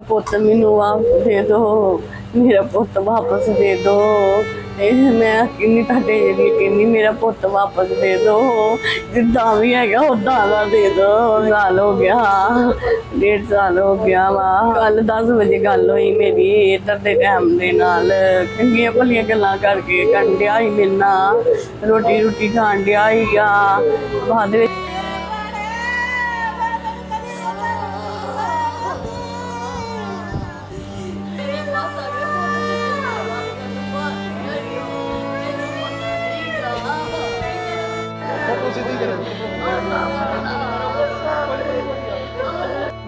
ਪੁੱਤ ਮੈਨੂੰ ਵਾਪਸ ਦੇ ਦੋ, ਮੇਰਾ ਪੁੱਤ ਵਾਪਸ ਦੇ ਦੋ। ਇਹ ਮੈਂ ਕਿੰਨੀ ਤੁਹਾਡੇ ਜਿਹੜੀ ਕਿੰਨੀ ਮੇਰਾ ਪੁੱਤ ਵਾਪਸ ਦੇ ਦੋ। ਜਿੱਦਾਂ ਵੀ ਹੈਗਾ ਉਦਾਂ ਦਾ ਦੇ ਦੋ। ਸਾਲ ਹੋ ਗਿਆ, ਡੇਢ ਸਾਲ ਹੋ ਗਿਆ ਵਾ। ਕੱਲ 10 ਵਜੇ ਗੱਲ ਹੋਈ ਮੇਰੀ ਇੱਧਰ ਦੇ ਟਾਈਮ ਦੇ ਨਾਲ। ਚੰਗੀਆਂ ਭਲੀਆਂ ਗੱਲਾਂ ਕਰਕੇ ਕੰਡਿਆ ਹੀ ਮਿਲਣਾ ਰੋਟੀ ਰੋਟੀ ਖਾਣ ਡਿਆ ਹੀਗਾ ਬਾਅਦ ਵਿੱਚ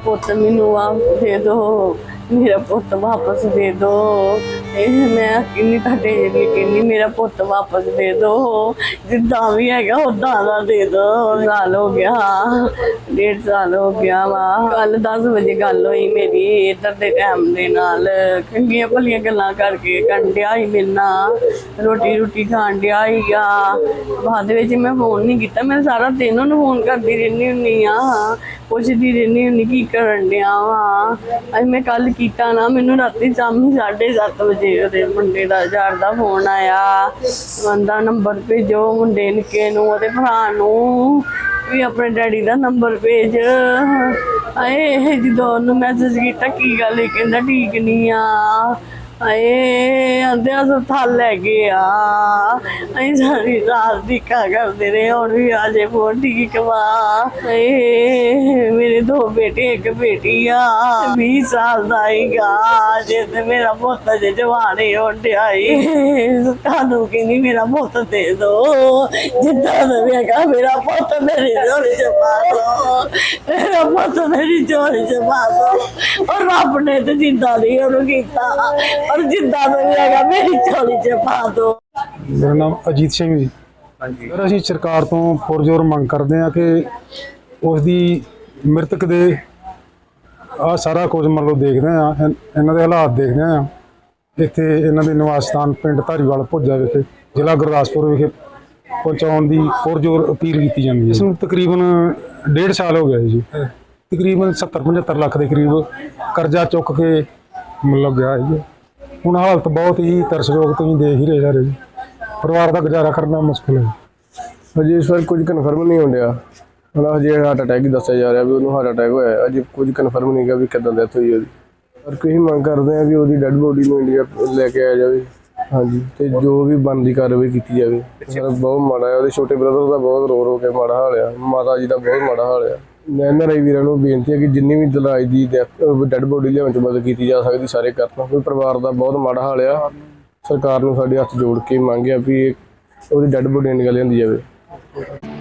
ਪੁੱਤ ਮੈਨੂੰ ਵਾਪਸ ਦੇ ਦੋ ਮੇਰਾ ਪੁੱਤ ਵਾਪਸ ਦੇ ਦੋ। ਇਹ ਮੈਂ ਕਿੰਨੀ ਤੁਹਾਡੇ ਜਿਹੜੀ ਕਿੰਨੀ ਮੇਰਾ ਪੁੱਤ ਵਾਪਸ ਦੇ ਦੋ। ਜਿੱਦਾਂ ਵੀ ਹੈਗਾ ਉਦਾਂ ਦਾ ਦੇ ਦੋ। ਸਾਲ ਹੋ ਗਿਆ, ਡੇਢ ਸਾਲ ਹੋ ਗਿਆ ਵਾ। ਕੱਲ 10 ਵਜੇ ਗੱਲ ਹੋਈ ਮੇਰੀ ਇੱਧਰ ਦੇ ਟਾਈਮ ਦੇ ਨਾਲ। ਚੰਗੀਆਂ ਭਲੀਆਂ ਗੱਲਾਂ ਕਰਕੇ ਕੰਡਿਆ ਹੀ ਮਿਲਣਾ ਰੋਟੀ ਰੋਟੀ ਖਾਣ ਡਿਆ ਹੀਗਾ ਬਾਅਦ ਵਿੱਚ ਮੈਂ ਫੋਨ ਨਹੀਂ ਕੀਤਾ। ਮੈਂ ਸਾਰਾ ਦਿਨ ਉਹਨੂੰ ਫੋਨ ਕਰਦੀ ਰਹਿੰਦੀ ਹੁੰਦੀ ਆ। ਪੁੱਛਦੀ ਰਹਿੰਦੀ ਹੁੰਦੀ ਕੀ ਕਰਨ ਡਿਆ ਵਾ। ਅੱਜ ਮੈਂ ਕੱਲ ਕੀਤਾ ਨਾ, ਮੈਨੂੰ ਰਾਤੀ ਸ਼ਾਮੀ 7:30 ਵਜੇ ਉਹਦੇ ਮੁੰਡੇ ਦਾ, ਯਾਰ ਦਾ ਫੋਨ ਆਇਆ। ਬੰਦਾ ਨੰਬਰ ਭੇਜੋ ਮੁੰਡੇ ਨਿੱਕੇ ਨੂੰ, ਉਹਦੇ ਭਰਾ ਨੂੰ, ਵੀ ਆਪਣੇ ਡੈਡੀ ਦਾ ਨੰਬਰ ਭੇਜ। ਆਏ ਜਦੋਂ ਉਹਨੂੰ ਮੈਸੇਜ ਕੀਤਾ, ਕੀ ਗੱਲ ਹੈ ਕਹਿੰਦਾ ਠੀਕ ਨਹੀਂ ਆ। ਆਏ ਆਂਦੇ ਹਸਪਤਾਲ ਲੈ ਗਏ ਆ। ਅਸੀਂ ਸਾਰੀ ਰਾਤ ਦੀ ਕਾ ਕਰਦੇ ਰਹੇ, ਹੁਣ ਵੀ ਆਜੇ ਫੋਨ ਠੀਕ ਵਾ ਏ ਮੇਰੇ ਦੋ ਬੇਟੇ ਇੱਕ ਬੇਟੀ ਆ। 20 ਸਾਲ ਦਾ ਹੀਗਾ ਜੇ ਤੇ ਮੇਰਾ ਪੁੱਤ ਜੇ ਜਵਾਨੇ ਹੁੰਦਿਆ ਈ। ਤੁਹਾਨੂੰ ਕਹਿੰਦੀ ਮੇਰਾ ਪੁੱਤ ਦੇ ਦੋ। ਜਿੱਦਾਂ ਦਾ ਵੀ ਹੈਗਾ ਮੇਰਾ ਪੁੱਤ ਮੇਰੀ ਝੋਲੀ ਚ ਪਾ ਦੋ। ਮੇਰਾ ਪੁੱਤ ਮੇਰੀ ਝੋਲੀ ਚ ਪਾ ਦੋ। ਔਰ ਰੱਬ ਨੇ ਤੇ ਜਿੰਦਾ ਨਹੀਂ ਉਹਨੂੰ ਕੀਤਾ ਔਰ ਜਿੱਦਾਂ ਦਾ ਵੀ ਹੈਗਾ ਮੇਰੀ ਝੋਲੀ ਚ ਪਾ ਦੋ। ਮੇਰਾ ਨਾਮ ਅਜੀਤ ਸਿੰਘ ਜੀ। ਹਾਂਜੀ। ਸਰ ਅਸੀਂ ਸਰਕਾਰ ਤੋਂ ਪੁਰਜੋਰ ਮੰਗ ਕਰਦੇ ਹਾਂ ਕਿ ਉਸ ਦੀ ਮ੍ਰਿਤਕ ਦੇ ਆ ਸਾਰਾ ਕੁਝ ਮਤਲਬ ਦੇਖਦੇ ਆ ਇਹਨਾਂ ਦੇ ਹਾਲਾਤ ਦੇਖਦੇ ਆ ਇੱਥੇ ਇਹਨਾਂ ਦੇ ਨਿਵਾਸ ਸਥਾਨ ਪਿੰਡ ਧਾਰੀਵਾਲ ਭੁੱਜਾ ਵਿਖੇ ਜ਼ਿਲ੍ਹਾ ਗੁਰਦਾਸਪੁਰ ਵਿਖੇ ਪਹੁੰਚਾਉਣ ਦੀ ਪੁਰਜੋਰ ਅਪੀਲ ਕੀਤੀ ਜਾਂਦੀ ਹੈ। ਇਸ ਨੂੰ ਤਕਰੀਬਨ ਡੇਢ ਸਾਲ ਹੋ ਗਿਆ ਜੀ। ਤਕਰੀਬਨ 70 75 ਲੱਖ ਦੇ ਕਰੀਬ ਕਰਜ਼ਾ ਚੁੱਕ ਕੇ ਮਤਲਬ ਗਿਆ ਹੈ ਜੀ। ਹੁਣ ਹਾਲਤ ਬਹੁਤ ਹੀ ਤਰਸਯੋਗ ਤੁਸੀਂ ਦੇਖ ਹੀ ਰਹੇ ਸਾਰੇ ਜੀ। ਪਰਿਵਾਰ ਦਾ ਗੁਜ਼ਾਰਾ ਕਰਨਾ ਮੁਸ਼ਕਲ ਹੈ। ਅਜੇ ਇਸ ਵਾਰ ਕੁਝ ਕਨਫਰਮ ਨਹੀਂ ਹੁੰਦਿਆ ਹੁਣ ਹਜੇ ਹਾਰਟ ਅਟੈਕ ਹੀ ਦੱਸਿਆ ਜਾ ਰਿਹਾ ਵੀ ਉਹਨੂੰ ਹਾਰਟ ਅਟੈਕ ਹੋਇਆ ਹੈ। ਅਜੇ ਕੁਝ ਕਨਫਰਮ ਨਹੀਂ ਗਾ ਵੀ ਕਦੋਂ ਡੈਥ ਹੋਈ ਉਹਦੀ। ਪਰ ਕੋਈ ਮੰਗ ਕਰਦੇ ਆ ਵੀ ਉਹਦੀ ਡੈੱਡ ਬੋਡੀ ਨੂੰ ਇੰਡੀਆ ਲੈ ਕੇ ਆਇਆ ਜਾਵੇ। ਹਾਂਜੀ, ਤੇ ਜੋ ਵੀ ਬਣਦੀ ਕਾਰਵਾਈ ਕੀਤੀ ਜਾਵੇ। ਸਰ ਬਹੁਤ ਮਾੜਾ ਹੈ, ਉਹਦੇ ਛੋਟੇ ਬ੍ਰਦਰ ਦਾ ਬਹੁਤ ਰੋ ਰੋ ਕੇ ਮਾੜਾ ਹਾਲ ਆ। ਮਾਤਾ ਜੀ ਦਾ ਬਹੁਤ ਮਾੜਾ ਹਾਲ ਆ। ਮੈਂ ਐਨਆਰਆਈ ਵੀਰਾਂ ਨੂੰ ਬੇਨਤੀ ਹੈ ਕਿ ਜਿੰਨੀ ਵੀ ਦਲਾਈ ਦੀ ਡੈੱਡ ਬੋਡੀ ਲਿਆਉਣ ਚ ਮਦਦ ਕੀਤੀ ਜਾ ਸਕਦੀ, ਸਾਰੇ ਕਰਨ। ਕਿਉਂਕਿ ਪਰਿਵਾਰ ਦਾ ਬਹੁਤ ਮਾੜਾ ਹਾਲ ਆ। ਸਰਕਾਰ ਨੂੰ ਸਾਡੇ ਹੱਥ ਜੋੜ ਕੇ ਮੰਗਿਆ ਵੀ ਇਹ ਉਹਦੀ ਡੈੱਡ ਬੋਡੀ ਇੰਡੀਆ ਲਿਆਂਦੀ ਜਾਵੇ।